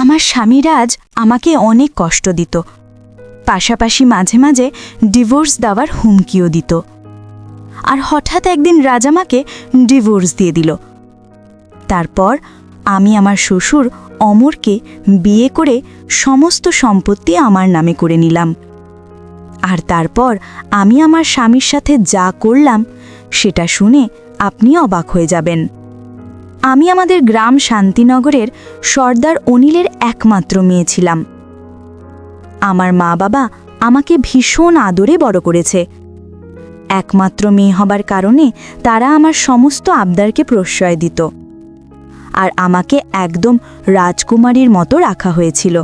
আমার স্বামীরাজ আমাকে অনেক কষ্ট দিত। পাশাপাশি মাঝে মাঝে ডিভোর্স দেওয়ার হুমকিও দিত। আর হঠাৎ একদিন রাজ আমাকে ডিভোর্স দিয়ে দিল। তারপর আমি আমার শ্বশুর অমরকে বিয়ে করে সমস্ত সম্পত্তি আমার নামে করে নিলাম। আর তারপর আমি আমার স্বামীর সাথে যা করলাম, সেটা শুনে আপনি অবাক হয়ে যাবেন। আমি আমাদের গ্রাম শান্তিনগরের সর্দার অনিলের একমাত্র মেয়ে ছিলাম। আমার মা বাবা আমাকে ভীষণ আদরে বড় করেছে। একমাত্র মেয়ে হবার কারণে তারা আমার সমস্ত আবদারকে প্রশ্রয় দিত। আর আমাকে একদম রাজকুমারীর মতো রাখা হয়েছিল।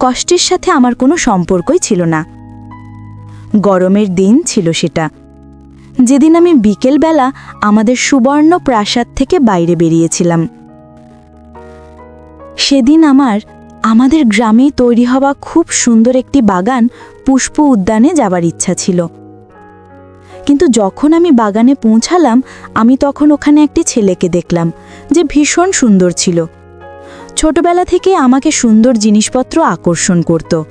কষ্টের সাথে আমার কোনো সম্পর্কই ছিল না। গরমের দিন ছিল সেটা। যেদিন আমি বিকেলবেলা আমাদের সুবর্ণ প্রাসাদ থেকে বাইরে বেরিয়েছিলাম। সেদিন আমার, আমাদের গ্রামে তৈরি হওয়া খুব সুন্দর একটি বাগান পুষ্প উদ্যানে যাবার ইচ্ছা ছিল। কিন্তু যখন আমি বাগানে পৌঁছালাম, আমি তখন ওখানে একটি ছেলেকে দেখলাম, যে ভীষণ সুন্দর ছিল। ছোটবেলা থেকে আমাকে সুন্দর জিনিসপত্র আকর্ষণ করত।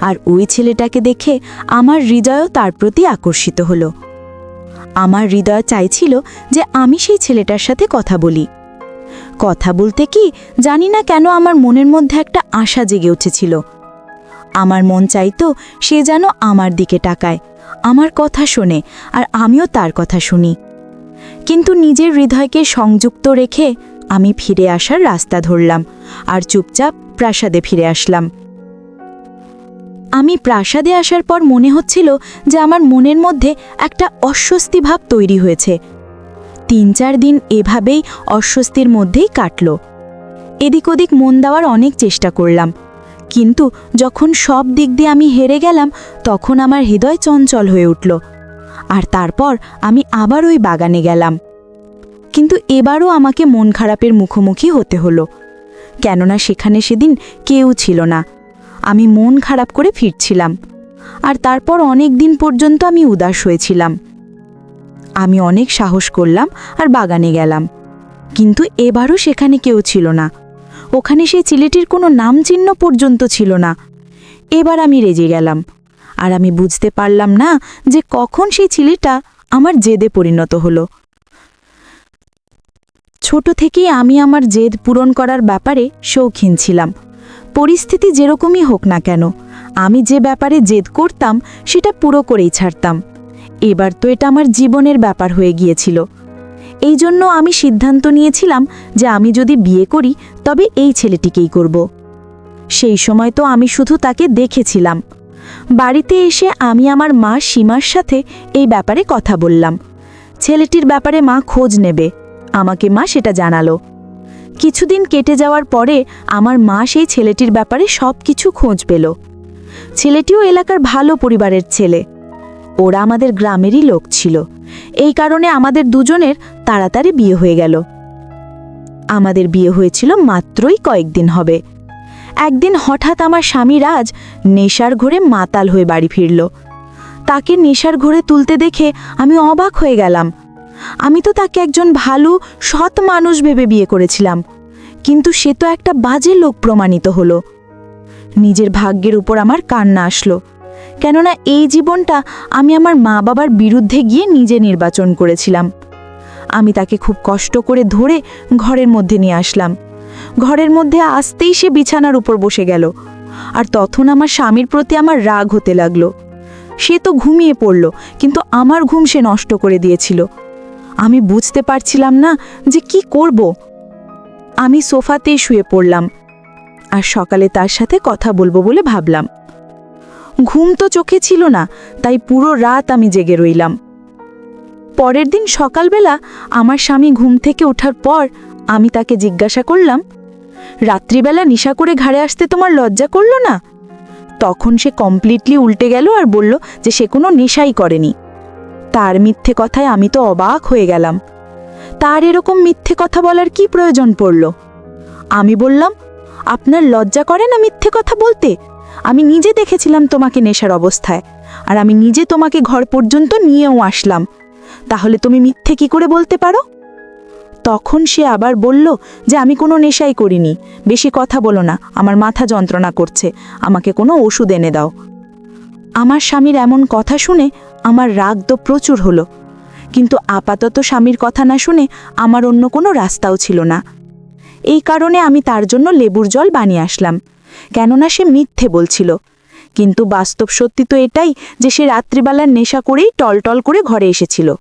আর ওই ছেলেটাকে দেখে আমার হৃদয়ও তার প্রতি আকর্ষিত হলো। আমার হৃদয় চাইছিল যে আমি সেই ছেলেটার সাথে কথা বলি। কথা বলতে কি, জানি না কেন আমার মনের মধ্যে একটা আশা জেগে উঠেছিল। আমার মন চাইতো সে যেন আমার দিকে টাকায় আমার কথা শোনে আর আমিও তার কথা শুনি। কিন্তু নিজের হৃদয়কে সংযুক্ত রেখে আমি ফিরে আসার রাস্তা ধরলাম আর চুপচাপ প্রাসাদে ফিরে আসলাম। আমি প্রাসাদে আসার পর মনে হচ্ছিল যে আমার মনের মধ্যে একটা অস্বস্তি ভাব তৈরি হয়েছে। তিন চার দিন এভাবেই অস্বস্তির মধ্যেই কাটল। এদিক ওদিক মন দেওয়ার অনেক চেষ্টা করলাম। কিন্তু যখন সব দিক দিয়ে আমি হেরে গেলাম, তখন আমার হৃদয় চঞ্চল হয়ে উঠল। আর তারপর আমি আবার ওই বাগানে গেলাম। কিন্তু এবারও আমাকে মন খারাপের মুখোমুখি হতে হলো। কেননা সেখানে সেদিন কেউ ছিল না। আমি মন খারাপ করে ফিরছিলাম। আর তারপর অনেক দিন পর্যন্ত আমি উদাস হয়েছিলাম। আমি অনেক সাহস করলাম আর বাগানে গেলাম। কিন্তু এবারও সেখানে কেউ ছিল না। ওখানে সেই ছেলেটির কোনো নাম চিহ্ন পর্যন্ত ছিল না। এবার আমি রেজে গেলাম। আর আমি বুঝতে পারলাম না যে কখন সেই ছেলেটা আমার জেদে পরিণত হলো। ছোট থেকেই আমি আমার জেদ পূরণ করার ব্যাপারে শৌখিন ছিলাম। পরিস্থিতি যেরকমই হোক না কেন, আমি যে ব্যাপারে জেদ করতাম সেটা পুরো করেই ছাড়তাম। এবার তো এটা আমার জীবনের ব্যাপার হয়ে গিয়েছিল। এই জন্য আমি সিদ্ধান্ত নিয়েছিলাম যে আমি যদি বিয়ে করি, তবে এই ছেলেটিকেই করব। সেই সময় তো আমি শুধু তাকে দেখেছিলাম। বাড়িতে এসে আমি আমার মা সীমার সাথে এই ব্যাপারে কথা বললাম। ছেলেটির ব্যাপারে মা খোঁজ নেবে। আমাকে মা সেটা জানালো। কিছুদিন কেটে যাওয়ার পরে আমার মা সেই ছেলেটির ব্যাপারে সব কিছু খোঁজ পেল। ছেলেটিও এলাকার ভালো পরিবারের ছেলে। ওরা আমাদের গ্রামেরই লোক ছিল। এই কারণে আমাদের দুজনের তাড়াতাড়ি বিয়ে হয়ে গেল। আমাদের বিয়ে হয়েছিল মাত্রই কয়েকদিন হবে। একদিন হঠাৎ আমার স্বামী রাজ নেশার ঘরে মাতাল হয়ে বাড়ি ফিরল। তাকে নেশার ঘরে তুলতে দেখে আমি অবাক হয়ে গেলাম। আমি তো তাকে একজন ভালো, সৎ মানুষ ভেবে বিয়ে করেছিলাম। কিন্তু সে তো একটা বাজে লোক প্রমাণিত হলো। নিজের ভাগ্যের উপর আমার কান্না আসলো। কেননা এই জীবনটা আমি আমার মা বাবার বিরুদ্ধে গিয়ে নিজে নির্বাচন করেছিলাম। আমি তাকে খুব কষ্ট করে ধরে ঘরের মধ্যে নিয়ে আসলাম। ঘরের মধ্যে আসতেই সে বিছানার উপর বসে গেল। আর তখন আমার স্বামীর প্রতি আমার রাগ হতে লাগল। সে তো ঘুমিয়ে পড়ল, কিন্তু আমার ঘুম সে নষ্ট করে দিয়েছিল। আমি বুঝতে পারছিলাম না যে কি করব। আমি সোফাতেই শুয়ে পড়লাম আর সকালে তার সাথে কথা বলব বলে ভাবলাম। ঘুম তো চোখে ছিল না, তাই পুরো রাত আমি জেগে রইলাম। পরের দিন সকালবেলা আমার স্বামী ঘুম থেকে ওঠার পর আমি তাকে জিজ্ঞাসা করলাম, রাত্রিবেলা নিশা করে ঘাড়ে আসতে তোমার লজ্জা করল না? তখন সে কমপ্লিটলি উল্টে গেল আর বলল যে সে কোনো নেশাই করেনি। তার মিথ্যে কথায় আমি তো অবাক হয়ে গেলাম। তার এরকম মিথ্যে কথা বলার কি প্রয়োজন পড়ল? আমি বললাম, আপনার লজ্জা করে না মিথ্যে কথা বলতে? আমি নিজে দেখেছিলাম তোমাকে নেশার অবস্থায়, আর আমি নিজে তোমাকে ঘর পর্যন্ত নিয়েও আসলাম। তাহলে তুমি মিথ্যে কি করে বলতে পারো? তখন সে আবার বলল যে, আমি কোনো নেশাই করিনি, বেশি কথা বলো না, আমার মাথা যন্ত্রণা করছে, আমাকে কোনো ওষুধ এনে দাও। আমার স্বামীর এমন কথা শুনে আমার রাগ তো প্রচুর হলো। কিন্তু আপাতত স্বামীর কথা না শুনে আমার অন্য কোনো রাস্তাও ছিল না। এই কারণে আমি তার জন্য লেবুর জল বানিয়ে আসলাম, কেননা সে মিথ্যে বলছিল। কিন্তু বাস্তব সত্যি তো এটাই যে সে রাত্রিবেলার নেশা করেই টলটল করে ঘরে এসেছিল।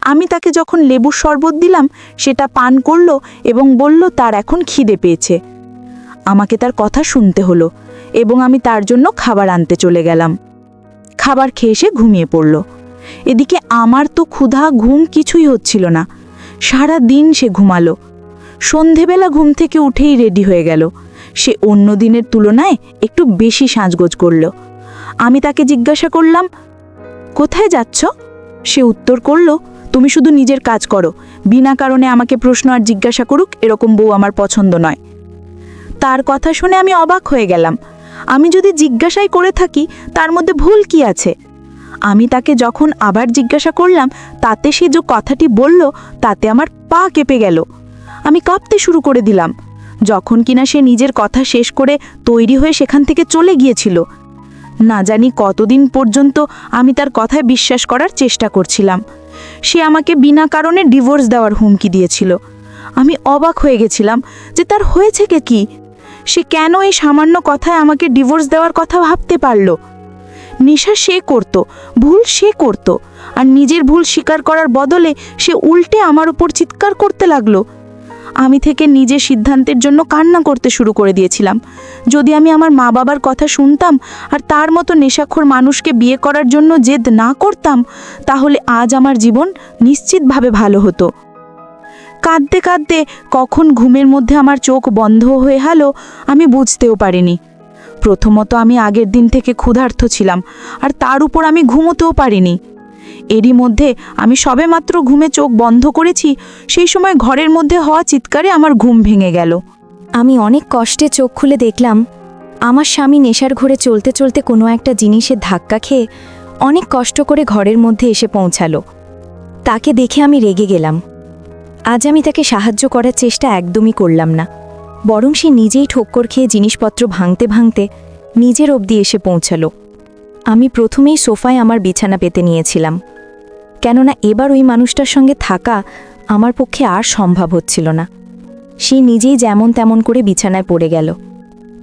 আমি তাকে যখন লেবুর শরবত দিলাম, সেটা পান করল এবং বলল, তার এখন খিদে পেয়েছে। আমাকে তার কথা শুনতে হলো এবং আমি তার জন্য খাবার আনতে চলে গেলাম। খাবার খেয়ে সে ঘুমিয়ে পড়ল। এদিকে আমার তো ক্ষুধা, ঘুম কিছুই হচ্ছিল না। সারা দিন সে ঘুমালো। সন্ধেবেলা ঘুম থেকে উঠেই রেডি হয়ে গেল। সে অন্য দিনের তুলনায় একটু বেশি সাজগোজ করল। আমি তাকে জিজ্ঞাসা করলাম, কোথায় যাচ্ছ? সে উত্তর করল, তুমি শুধু নিজের কাজ করো। বিনা কারণে আমাকে প্রশ্ন আর জিজ্ঞাসা করুক, এরকম বউ আমার পছন্দ নয়। তার কথা শুনে আমি অবাক হয়ে গেলাম। আমি যদি জিজ্ঞাসাই করে থাকি, তার মধ্যে ভুল কি আছে? আমি তাকে যখন আবার জিজ্ঞাসা করলাম, তাতে সে যে কথাটি বলল, তাতে আমার পা কেঁপে গেল। আমি কাঁপতে শুরু করে দিলাম। যখন কিনা সে নিজের কথা শেষ করে তৈরি হয়ে সেখান থেকে চলে গিয়েছিল। না জানি কতদিন পর্যন্ত আমি তার কথায় বিশ্বাস করার চেষ্টা করছিলাম। সে আমাকে বিনা কারণে ডিভোর্স দেওয়ার হুমকি দিয়েছিল। আমি অবাক হয়ে গেছিলাম যে তার হয়েছে কে কি? সে কেন এই সামান্য কথায় আমাকে ডিভোর্স দেওয়ার কথা ভাবতে পারল? নেশা সে করত, ভুল সে করত, আর নিজের ভুল স্বীকার করার বদলে সে উল্টে আমার উপর চিৎকার করতে লাগল। আমি থেকে নিজের সিদ্ধান্তের জন্য কান্না করতে শুরু করে দিয়েছিলাম। যদি আমি আমার মা বাবার কথা শুনতাম আর তার মতো নেশাখোর মানুষকে বিয়ে করার জন্য জেদ না করতাম, তাহলে আজ আমার জীবন নিশ্চিতভাবে ভালো হতো। কাঁদতে কাঁদতে কখন ঘুমের মধ্যে আমার চোখ বন্ধ হয়ে হলো আমি বুঝতেও পারিনি। প্রথমত আমি আগের দিন থেকে ক্ষুধার্ত ছিলাম, আর তার উপর আমি ঘুমোতেও পারিনি। এরই মধ্যে আমি সবেমাত্র ঘুমে চোখ বন্ধ করেছি, সেই সময় ঘরের মধ্যে হওয়া চিৎকারে আমার ঘুম ভেঙে গেল। আমি অনেক কষ্টে চোখ খুলে দেখলাম, আমার স্বামী নেশার ঘরে চলতে চলতে কোনো একটা জিনিসের ধাক্কা খেয়ে অনেক কষ্ট করে ঘরের মধ্যে এসে পৌঁছালো। তাকে দেখে আমি রেগে গেলাম। আজ আমি তাকে সাহায্য করার চেষ্টা একদমই করলাম না। বরং সে নিজেই ঠোক্কর খেয়ে জিনিসপত্র ভাঙতে ভাঙতে নিজের অবধি এসে পৌঁছালো। আমি প্রথমেই সোফায় আমার বিছানা পেতে নিয়েছিলাম। কেননা এবার ওই মানুষটার সঙ্গে থাকা আমার পক্ষে আর সম্ভব হচ্ছিল না। সে নিজেই যেমন তেমন করে বিছানায় পড়ে গেল।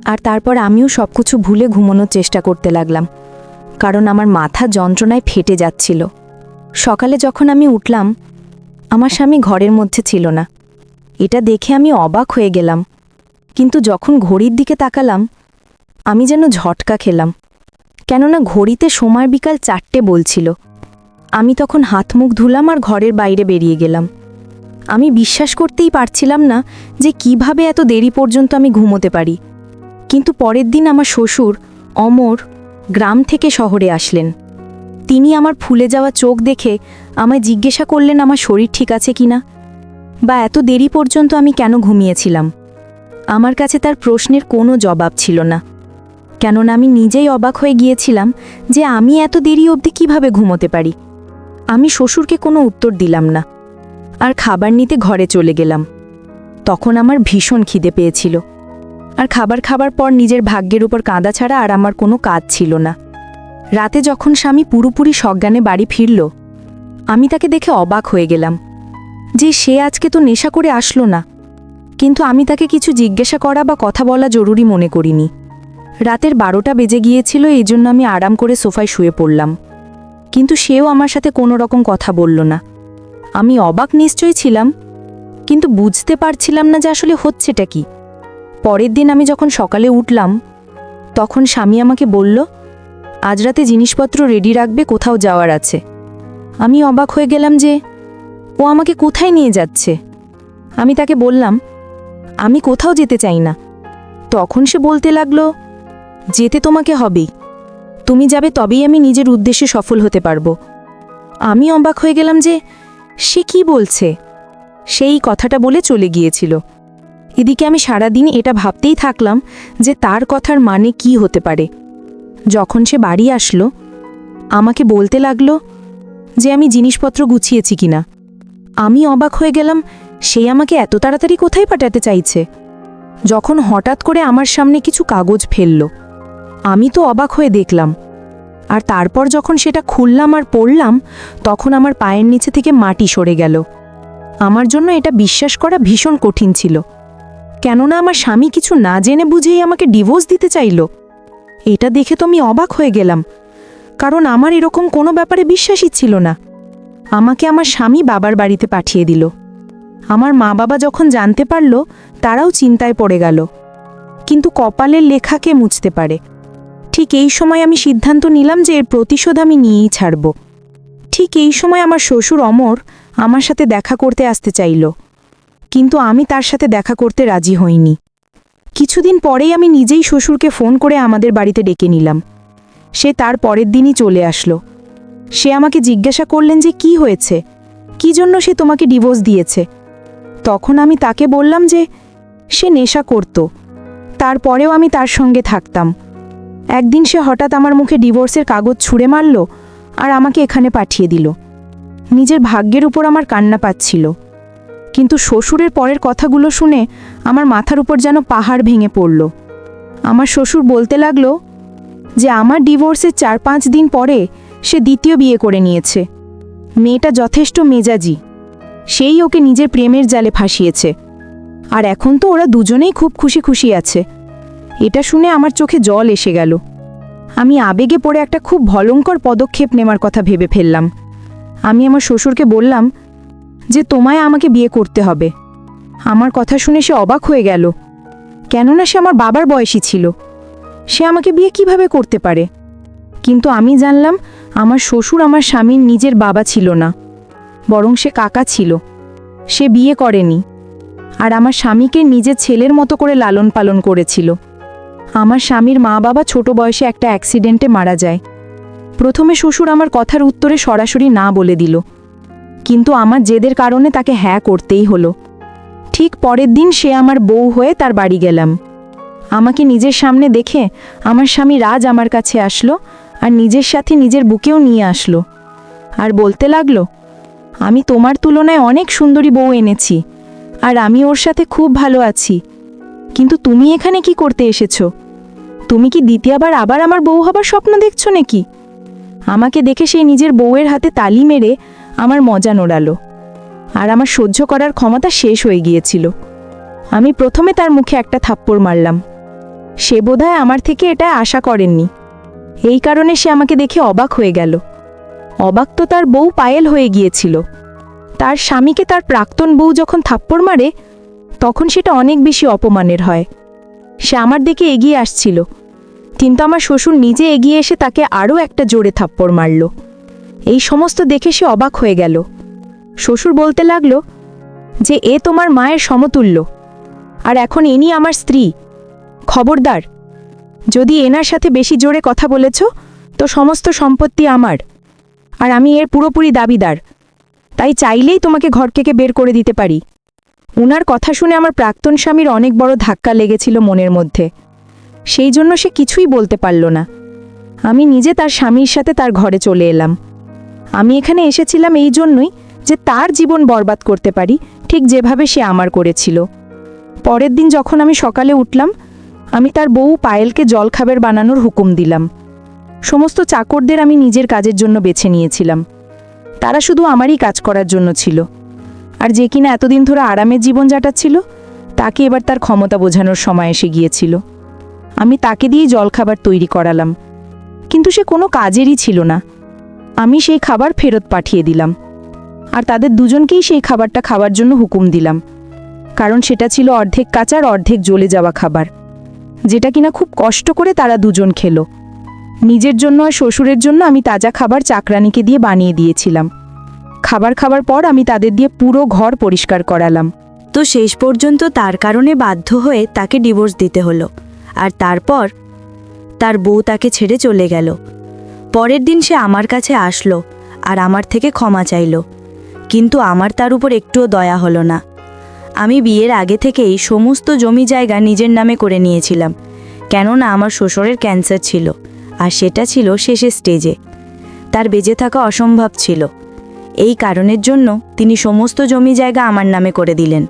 আর তারপর আমিও সব কিছু ভুলে ঘুমানোর চেষ্টা করতে লাগলাম। কারণ আমার মাথা যন্ত্রণায় ফেটে যাচ্ছিল। সকালে যখন আমি উঠলাম আমার স্বামী ঘরের মধ্যে ছিল না। এটা দেখে আমি অবাক হয়ে গেলাম। কিন্তু যখন ঘড়ির দিকে তাকালাম, আমি যেন ঝটকা খেলাম। কেননা ঘড়িতে সময় বিকাল চারটে বলছিল। আমি তখন হাত মুখ ধুলাম আর ঘরের বাইরে বেরিয়ে গেলাম। আমি বিশ্বাস করতেই পারছিলাম না যে কীভাবে এত দেরি পর্যন্ত আমি ঘুমোতে পারি। কিন্তু পরের দিন আমার শ্বশুর অমর গ্রাম থেকে শহরে আসলেন। তিনি আমার ফুলে যাওয়া চোখ দেখে আমায় জিজ্ঞাসা করলেন, আমার শরীর ঠিক আছে কিনা বা এত দেরি পর্যন্ত আমি কেন ঘুমিয়েছিলাম? আমার কাছে তার প্রশ্নের কোনো জবাব ছিল না। কেননা আমি নিজেই অবাক হয়ে গিয়েছিলাম যে আমি এত দেরি অবধি কীভাবে ঘুমোতে পারি। আমি শ্বশুরকে কোনো উত্তর দিলাম না আর খাবার নিতে ঘরে চলে গেলাম। তখন আমার ভীষণ খিদে পেয়েছিল। আর খাবার খাবার পর নিজের ভাগ্যের উপর কাঁদা ছাড়া আর আমার কোনো কাজ ছিল না। রাতে যখন স্বামী পুরোপুরি সজ্ঞানে বাড়ি ফিরল, আমি তাকে দেখে অবাক হয়ে গেলাম যে সে আজকে তো নেশা করে আসলো না। কিন্তু আমি তাকে কিছু জিজ্ঞাসা করা বা কথা বলা জরুরি মনে করিনি। রাতের বারোটা বেজে গিয়েছিল, এই জন্য আমি আরাম করে সোফায় শুয়ে পড়লাম। কিন্তু সেও আমার সাথে কোনো রকম কথা বলল না। আমি অবাক নিশ্চয়ই ছিলাম, কিন্তু বুঝতে পারছিলাম না যে আসলে হচ্ছেটা কি। পরের দিন আমি যখন সকালে উঠলাম, তখন স্বামী আমাকে বলল আজ রাতে জিনিসপত্র রেডি রাখবে, কোথাও যাওয়ার আছে। আমি অবাক হয়ে গেলাম যে, ও আমাকে কোথায় নিয়ে যাচ্ছে? আমি তাকে বললাম, আমি কোথাও যেতে চাই না। তখন সে বলতে লাগল, যেতে তোমাকে হবেই। তুমি যাবে তবেই আমি নিজের উদ্দেশ্যে সফল হতে পারব। আমি অবাক হয়ে গেলাম যে, সে কি বলছে? সেই কথাটা বলে চলে গিয়েছিল। এদিকে আমি সারাদিন এটা ভাবতেই থাকলাম যে তার কথার মানে কি হতে পারে। যখন সে বাড়ি আসলো, আমাকে বলতে লাগল যে আমি জিনিসপত্র গুছিয়েছি কিনা। আমি অবাক হয়ে গেলাম, সে আমাকে এত তাড়াতাড়ি কোথায় পাঠাতে চাইছে? যখন হঠাৎ করে আমার সামনে কিছু কাগজ ফেলল, আমি তো অবাক হয়ে দেখলাম। আর তারপর যখন সেটা খুললাম আর পড়লাম, তখন আমার পায়ের নিচে থেকে মাটি সরে গেল। আমার জন্য এটা বিশ্বাস করা ভীষণ কঠিন ছিল। কেননা আমার স্বামী কিছু না জেনে বুঝেই আমাকে ডিভোর্স দিতে চাইল। এটা দেখে তো আমি অবাক হয়ে গেলাম, কারণ আমার এরকম কোনো ব্যাপারে বিশ্বাসই ছিল না। আমাকে আমার স্বামী বাবার বাড়িতে পাঠিয়ে দিল। আমার মা বাবা যখন জানতে পারল, তারাও চিন্তায় পড়ে গেল। কিন্তু কপালের লেখাকে মুছতে পারে? ঠিক এই সময় আমি সিদ্ধান্ত নিলাম যে এর প্রতিশোধ আমি নিয়েই ছাড়ব। ঠিক এই সময় আমার শ্বশুর অমর আমার সাথে দেখা করতে আসতে চাইল। কিন্তু আমি তার সাথে দেখা করতে রাজি হইনি। কিছুদিন পরেই আমি নিজেই শ্বশুরকে ফোন করে আমাদের বাড়িতে ডেকে নিলাম। সে তার পরের দিনই চলে আসলো। সে আমাকে জিজ্ঞাসা করলেন যে কি হয়েছে? কি জন্য সে তোমাকে ডিভোর্স দিয়েছে? তখন আমি তাকে বললাম যে সে নেশা করত। তারপরেও আমি তার সঙ্গে থাকতাম। একদিন সে হঠাৎ আমার মুখে ডিভোর্সের কাগজ ছুঁড়ে মারল আর আমাকে এখানে পাঠিয়ে দিল। নিজের ভাগ্যের উপর আমার কান্না পাচ্ছিল। কিন্তু শ্বশুরের পরের কথাগুলো শুনে আমার মাথার উপর যেন পাহাড় ভেঙে পড়ল। আমার শ্বশুর বলতে লাগল যে আমার ডিভোর্সের চার পাঁচ দিন পরে সে দ্বিতীয় বিয়ে করে নিয়েছে। মেয়েটা যথেষ্ট মেজাজি। সেই ওকে নিজের প্রেমের জালে ফাঁসিয়েছে। আর এখন তো ওরা দুজনেই খুব খুশি খুশি আছে। এটা শুনে আমার চোখে জল এসে গেল। আমি আবেগে পড়ে একটা খুব ভয়ঙ্কর পদক্ষেপ নেওয়ার কথা ভেবে ফেললাম। আমি আমার শ্বশুরকে বললাম যে তোমায় আমাকে বিয়ে করতে হবে। আমার কথা শুনে সে অবাক হয়ে গেল। কেননা সে আমার বাবার বয়সী ছিল। সে আমাকে বিয়ে কীভাবে করতে পারে? কিন্তু আমি জানলাম, আমার শ্বশুর আমার স্বামীর নিজের বাবা ছিল না। বরং সে কাকা ছিল। সে বিয়ে করেনি। আর আমার স্বামীকে নিজের ছেলের মতো করে লালন পালন করেছিল। আমার স্বামীর মা বাবা ছোট বয়সে একটা অ্যাক্সিডেন্টে মারা যায়। প্রথমে শ্বশুর আমার কথার উত্তরে সরাসরি না বলে দিল। কিন্তু আমার জেদের কারণে তাকে হ্যাঁ করতেই হলো। ঠিক পরের দিন সে আমার বউ হয়ে তার বাড়ি গেলাম। আমাকে নিজের সামনে দেখে আমার স্বামী রাজ আমার কাছে আসলো আর নিজের সাথে নিজের বুকেও নিয়ে আসলো আর বলতে লাগল, আমি তোমার তুলনায় অনেক সুন্দরী বউ এনেছি আর আমি ওর সাথে খুব ভালো আছি। কিন্তু তুমি এখানে কি করতে এসেছ? তুমি কি দ্বিতীয়বার আবার আমার বউ হবার স্বপ্ন দেখছ নাকি? আমাকে দেখে সেই নিজের বউয়ের হাতে তালি মেরে আমার মজা নোড়ালো। আর আমার সহ্য করার ক্ষমতা শেষ হয়ে গিয়েছিল। আমি প্রথমে তার মুখে একটা থাপ্পড় মারলাম। সে বোধহয় আমার থেকে এটা আশা করেননি। এই কারণে সে আমাকে দেখে অবাক হয়ে গেল। অবাক তো তার বউ পায়েল হয়ে গিয়েছিল। তার স্বামীকে তার প্রাক্তন বউ যখন থাপ্পড় মারে, তখন সেটা অনেক বেশি অপমানের হয়। সে আমার দিকে এগিয়ে আসছিল। কিন্তু আমার শ্বশুর নিজে এগিয়ে এসে তাকে আরও একটা জোরে থাপ্পড় মারল। এই সমস্ত দেখে সে অবাক হয়ে গেল। শ্বশুর বলতে লাগল, যে এ তোমার মায়ের সমতুল্য। আর এখন ইনি আমার স্ত্রী। খবরদার, যদি এনার সাথে বেশি জোরে কথা বলেছ, তো সমস্ত সম্পত্তি আমার। আর আমি এর পুরোপুরি দাবিদার। তাই চাইলেই তোমাকে ঘর থেকে বের করে দিতে পারি। উনার কথা শুনে আমার প্রাক্তন স্বামীর অনেক বড় ধাক্কা লেগেছিল মনের মধ্যে। সেই জন্য সে কিছুই বলতে পারল না। আমি নিজে তার স্বামীর সাথে তার ঘরে চলে এলাম। আমি এখানে এসেছিলাম এই জন্যই যে তার জীবন বরবাদ করতে পারি, ঠিক যেভাবে সে আমার করেছিল। পরের দিন যখন আমি সকালে উঠলাম, আমি তার বউ পায়েলকে জলখাবার বানানোর হুকুম দিলাম। সমস্ত চাকরদের আমি নিজের কাজের জন্য বেছে নিয়েছিলাম। তারা শুধু আমারই কাজ করার জন্য ছিল। আর যে কিনা এতদিন ধরে আরামের জীবন যাটাচ্ছিল, তাকে এবার তার ক্ষমতা বোঝানোর সময় এসে গিয়েছিল। আমি তাকে দিয়েই জলখাবার তৈরি করালাম। কিন্তু সে কোনো কাজেরই ছিল না। আমি সেই খাবার ফেরত পাঠিয়ে দিলাম। আর তাদের দুজনকেই সেই খাবারটা খাওয়ার জন্য হুকুম দিলাম। কারণ সেটা ছিল অর্ধেক কাঁচার অর্ধেক জ্বলে যাওয়া খাবার। যেটা কিনা খুব কষ্ট করে তারা দুজন খেলো। নিজের জন্য আর শ্বশুরের জন্য আমি তাজা খাবার চাকরানিকে দিয়ে বানিয়ে দিয়েছিলাম। খাবার খাবার পর আমি তাদের দিয়ে পুরো ঘর পরিষ্কার করালাম। তো শেষ পর্যন্ত তার কারণে বাধ্য হয়ে তাকে ডিভোর্স দিতে হলো। আর তারপর তার বউ তাকে ছেড়ে চলে গেল। পরের দিন সে আমার কাছে আসলো আর আমার থেকে ক্ষমা চাইলো। কিন্তু আমার তার উপর একটুও দয়া হলো না। আমি বিয়ের আগে থেকেই সমস্ত জমি জায়গা নিজের নামে করে নিয়েছিলাম, কেননা আমার শ্বশুরের ক্যান্সার ছিল আর সেটা ছিল শেষের স্টেজে। তার বেঁচে থাকা অসম্ভব ছিল। এই কারণের জন্য তিনি সমস্ত জমি জায়গা আমার নামে করে দিলেন,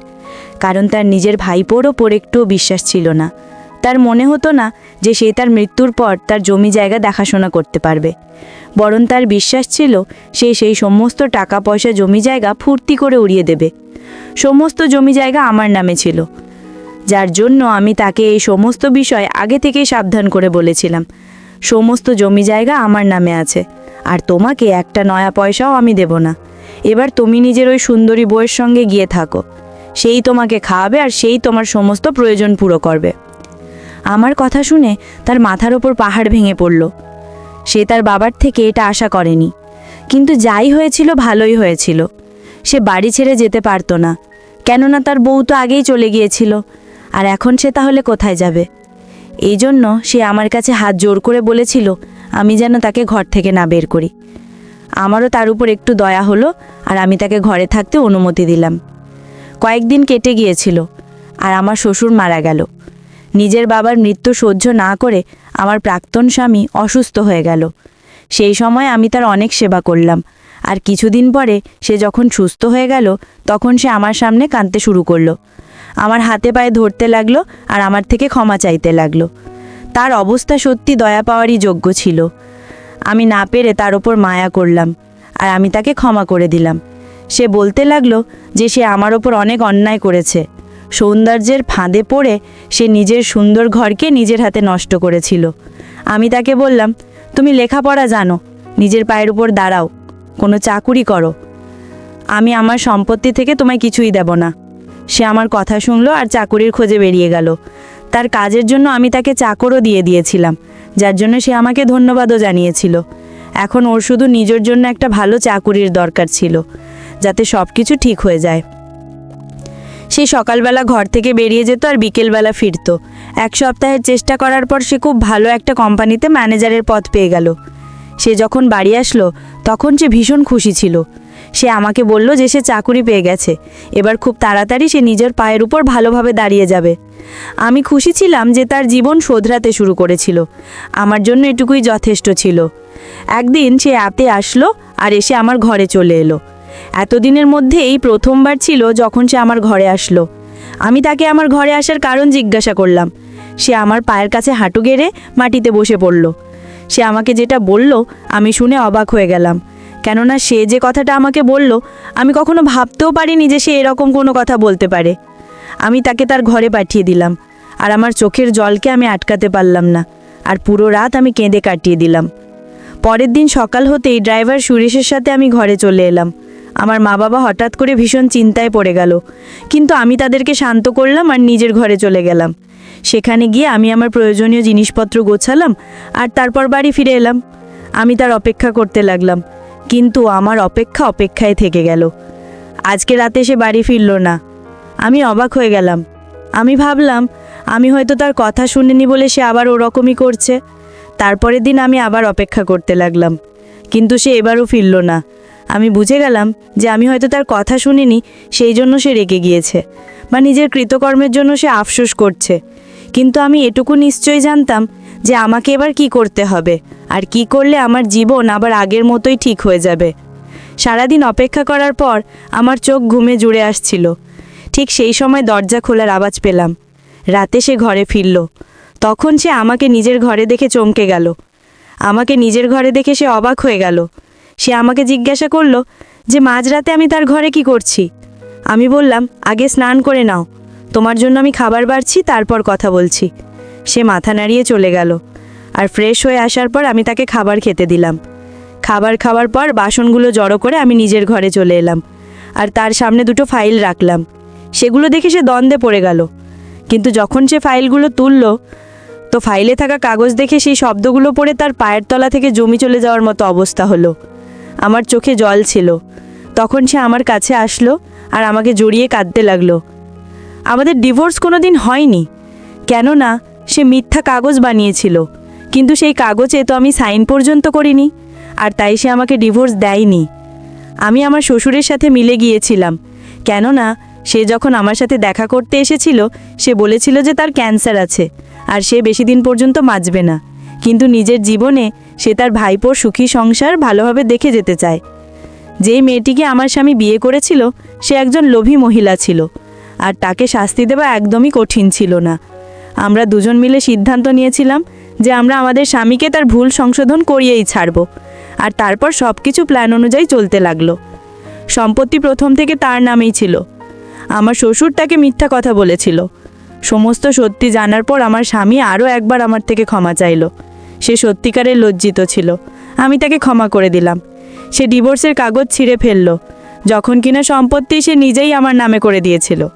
কারণ তার নিজের ভাইপোর ওপর একটুও বিশ্বাস ছিল না। তার মনে হতো না যে সে তার মৃত্যুর পর তার জমি জায়গা দেখাশোনা করতে পারবে। বরং তার বিশ্বাস ছিল সে সেই সমস্ত টাকা পয়সা জমি জায়গা ফুর্তি করে উড়িয়ে দেবে। সমস্ত জমি জায়গা আমার নামে ছিল। যার জন্য আমি তাকে এই সমস্ত বিষয় আগে থেকেই সাবধান করে বলেছিলাম। সমস্ত জমি জায়গা আমার নামে আছে, আর তোমাকে একটা নয়া পয়সাও আমি দেব না। এবার তুমি নিজের ওই সুন্দরী বউয়ের সঙ্গে গিয়ে থাকো। সেই তোমাকে খাওয়াবে আর সেই তোমার সমস্ত প্রয়োজন পুরো করবে। আমার কথা শুনে তার মাথার ওপর পাহাড় ভেঙে পড়ল। সে তার বাবার থেকে এটা আশা করেনি। কিন্তু যাই হয়েছিল, ভালোই হয়েছিল। সে বাড়ি ছেড়ে যেতে পারতো না। কেননা তার বউ তো আগেই চলে গিয়েছিল। আর এখন সে তাহলে কোথায় যাবে? এই জন্য সে আমার কাছে হাত জোর করে বলেছিল, আমি যেন তাকে ঘর থেকে না বের করি। আমারও তার উপর একটু দয়া হলো, আর আমি তাকে ঘরে থাকতে অনুমতি দিলাম। কয়েকদিন কেটে গিয়েছিল, আর আমার শ্বশুর মারা গেল। নিজের বাবার মৃত্যু সহ্য না করে আমার প্রাক্তন স্বামী অসুস্থ হয়ে গেল। সেই সময় আমি তার অনেক সেবা করলাম। আর কিছুদিন পরে সে যখন সুস্থ হয়ে গেল, তখন সে আমার সামনে কাঁদতে শুরু করল। আমার হাতে পায়ে ধরতে লাগল আর আমার থেকে ক্ষমা চাইতে লাগল। তার অবস্থা সত্যি দয়া পাওয়ারই যোগ্য ছিল। আমি না পেরে তার ওপর মায়া করলাম আর আমি তাকে ক্ষমা করে দিলাম। সে বলতে লাগল যে সে আমার ওপর অনেক অন্যায় করেছে। সৌন্দর্যের ফাঁদে পড়ে সে নিজের সুন্দর ঘরকে নিজের হাতে নষ্ট করেছিল। আমি তাকে বললাম, তুমি লেখাপড়া জানো, নিজের পায়ের উপর দাঁড়াও, কোনো চাকুরি করো। আমি আমার সম্পত্তি থেকে তোমায় কিছুই দেব না। সে আমার কথা শুনলো আর চাকুরির খোঁজে বেরিয়ে গেল। তার কাজের জন্য আমি তাকে চাকরও দিয়ে দিয়েছিলাম, যার জন্য সে আমাকে ধন্যবাদও জানিয়েছিল। এখন ওর শুধু নিজের জন্য একটা ভালো চাকুরির দরকার ছিল, যাতে সব কিছু ঠিক হয়ে যায়। সে সকালবেলা ঘর থেকে বেরিয়ে যেত আর বিকেলবেলা ফিরত। এক সপ্তাহের চেষ্টা করার পর সে খুব ভালো একটা কোম্পানিতে ম্যানেজারের পদ পেয়ে গেল। সে যখন বাড়ি আসলো, তখন সে ভীষণ খুশি ছিল। সে আমাকে বলল যে সে চাকুরি পেয়ে গেছে। এবার খুব তাড়াতাড়ি সে নিজের পায়ের উপর ভালোভাবে দাঁড়িয়ে যাবে। আমি খুশি ছিলাম যে তার জীবন শোধরাতে শুরু করেছিল। আমার জন্য এটুকুই যথেষ্ট ছিল। একদিন সে অ্যাপে আসলো আর এসে আমার ঘরে চলে এলো। এতদিনের মধ্যে এই প্রথমবার ছিল যখন সে আমার ঘরে আসলো। আমি তাকে আমার ঘরে আসার কারণ জিজ্ঞাসা করলাম। সে আমার পায়ের কাছে হাঁটু গেড়ে মাটিতে বসে পড়ল। সে আমাকে যেটা বলল, আমি শুনে অবাক হয়ে গেলাম। কেননা সে যে কথাটা আমাকে বলল, আমি কখনো ভাবতেও পারিনি যে সে এরকম কোনো কথা বলতে পারে। আমি তাকে তার ঘরে পাঠিয়ে দিলাম। আর আমার চোখের জলকে আমি আটকাতে পারলাম না। আর পুরো রাত আমি কেঁদে কাটিয়ে দিলাম। পরের দিন সকাল হতেই ড্রাইভার সুরেশের সাথে আমি ঘরে চলে এলাম। আমার মা বাবা হঠাৎ করে ভীষণ চিন্তায় পড়ে গেল। কিন্তু আমি তাদেরকে শান্ত করলাম আর নিজের ঘরে চলে গেলাম। সেখানে গিয়ে আমি আমার প্রয়োজনীয় জিনিসপত্র গোছালাম আর তারপর বাড়ি ফিরে এলাম। আমি তার অপেক্ষা করতে লাগলাম, কিন্তু আমার অপেক্ষা অপেক্ষায় থেকে গেল। আজকে রাতে সে বাড়ি ফিরল না। আমি অবাক হয়ে গেলাম। আমি ভাবলাম, আমি হয়তো তার কথা শুনিনি বলে সে আবার ওরকমই করছে। তারপরের দিন আমি আবার অপেক্ষা করতে লাগলাম, কিন্তু সে এবারও ফিরল না। আমি বুঝে গেলাম যে আমি হয়তো তার কথা শুনিনি, সেই জন্য সে রেগে গিয়েছে বা নিজের কৃতকর্মের জন্য সে আফসোস করছে। কিন্তু আমি এটুকু নিশ্চয়ই জানতাম যে আমাকে এবার কি করতে হবে আর কি করলে আমার জীবন আবার আগের মতোই ঠিক হয়ে যাবে। সারাদিন অপেক্ষা করার পর আমার চোখ ঘুমে জুড়ে আসছিল। ঠিক সেই সময় দরজা খোলার আওয়াজ পেলাম। রাতে সে ঘরে ফিরল। তখন সে আমাকে নিজের ঘরে দেখে চমকে গেল। আমাকে নিজের ঘরে দেখে সে অবাক হয়ে গেল। সে আমাকে জিজ্ঞাসা করল যে, মাঝরাতে আমি তার ঘরে কি করছি? আমি বললাম, আগে স্নান করে নাও। তোমার জন্য আমি খাবার বাড়ছি, তারপর কথা বলছি। সে মাথা নাড়িয়ে চলে গেল। আর ফ্রেশ হয়ে আসার পর আমি তাকে খাবার খেতে দিলাম। খাবার খাওয়ার পর বাসনগুলো জড়ো করে আমি নিজের ঘরে চলে এলাম। আর তার সামনে দুটো ফাইল রাখলাম। সেগুলো দেখে সে দ্বন্দ্বে পড়ে গেল। কিন্তু যখন সে ফাইলগুলো তুলল, তো ফাইলে থাকা কাগজ দেখে সেই শব্দগুলো পড়ে তার পায়ের তলা থেকে জমি চলে যাওয়ার মতো অবস্থা হলো। আমার চোখে জল ছিল। তখন সে আমার কাছে আসলো আর আমাকে জড়িয়ে কাঁদতে লাগল। আমাদের ডিভোর্স কোনো দিন হয়নি। কেননা, সে মিথ্যা কাগজ বানিয়েছিল। কিন্তু সেই কাগজে তো আমি সাইন পর্যন্ত করিনি আর তাই সে আমাকে ডিভোর্স দেয়নি। আমি আমার শ্বশুরের সাথে মিলে গিয়েছিলাম। কেননা, সে যখন আমার সাথে দেখা করতে এসেছিল, সে বলেছিল যে তার ক্যান্সার আছে আর সে বেশি দিন পর্যন্ত বাঁচবে না। কিন্তু নিজের জীবনে সে তার ভাইপোর সুখী সংসার ভালোভাবে দেখে যেতে চায়। যেই মেয়েটিকে আমার স্বামী বিয়ে করেছিল, সে একজন লোভী মহিলা ছিল, আর তাকে শাস্তি দেওয়া একদমই কঠিন ছিল না। আমরা দুজন মিলে সিদ্ধান্ত নিয়েছিলাম যে আমরা আমাদের স্বামীকে তার ভুল সংশোধন করিয়েই ছাড়ব, আর তারপর সব কিছু প্ল্যান অনুযায়ী চলতে লাগল। সম্পত্তি প্রথম থেকে তার নামেই ছিল। আমার শ্বশুর তাকে মিথ্যা কথা বলেছিল। সমস্ত সত্যি জানার পর আমার স্বামী আরও একবার আমার থেকে ক্ষমা চাইলো। সে সত্যিকারের লজ্জিত ছিল। আমি তাকে ক্ষমা করে দিলাম। সে ডিভোর্সের কাগজ ছিঁড়ে ফেলল। যখন কিনা সম্পত্তি সে নিজেই আমার নামে করে দিয়েছিল।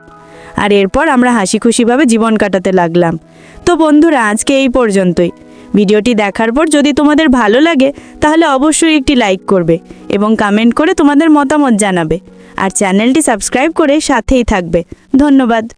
আর এরপর আমরা হাসি খুশিভাবে জীবন কাটাতে লাগলাম। তো বন্ধুরা, আজকে এই পর্যন্তই। ভিডিওটি দেখার পর যদি তোমাদের ভালো লাগে, তাহলে অবশ্যই একটি লাইক করবে এবং কমেন্ট করে তোমাদের মতামত জানাবে। আর চ্যানেলটি সাবস্ক্রাইব করে সাথেই থাকবে। ধন্যবাদ।